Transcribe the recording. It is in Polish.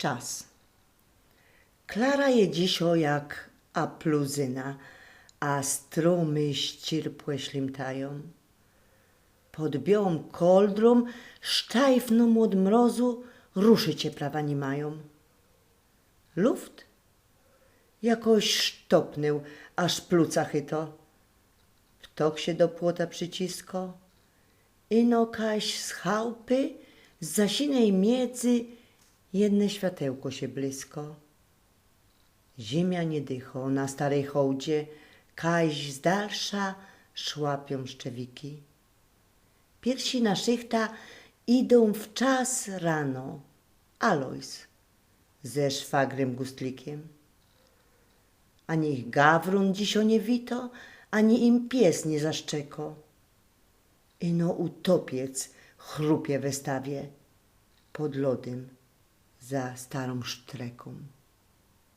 czas. Klara je dzisio jak apluzyna, a stromy ścierpłe ślimtają. Pod białą koldrą, sztajfną od mrozu, ruszy cię prawa nie mają. Luft jakoś sztopnął, aż pluca chyto. Ptok się do płota przycisko, ino kaś z chałupy, z zasinej miedzy, jedne światełko się blisko. Ziemia nie dycho na starej hołdzie, kaś z dalsza szłapią szczewiki. Piersi na szychta idą w czas rano. Alois ze szwagrem Gustlikiem. Ani ich gawron dzisio nie wito, ani im pies nie zaszczeko. Ino utopiec chrupie we stawie pod lodem za starom štrekom.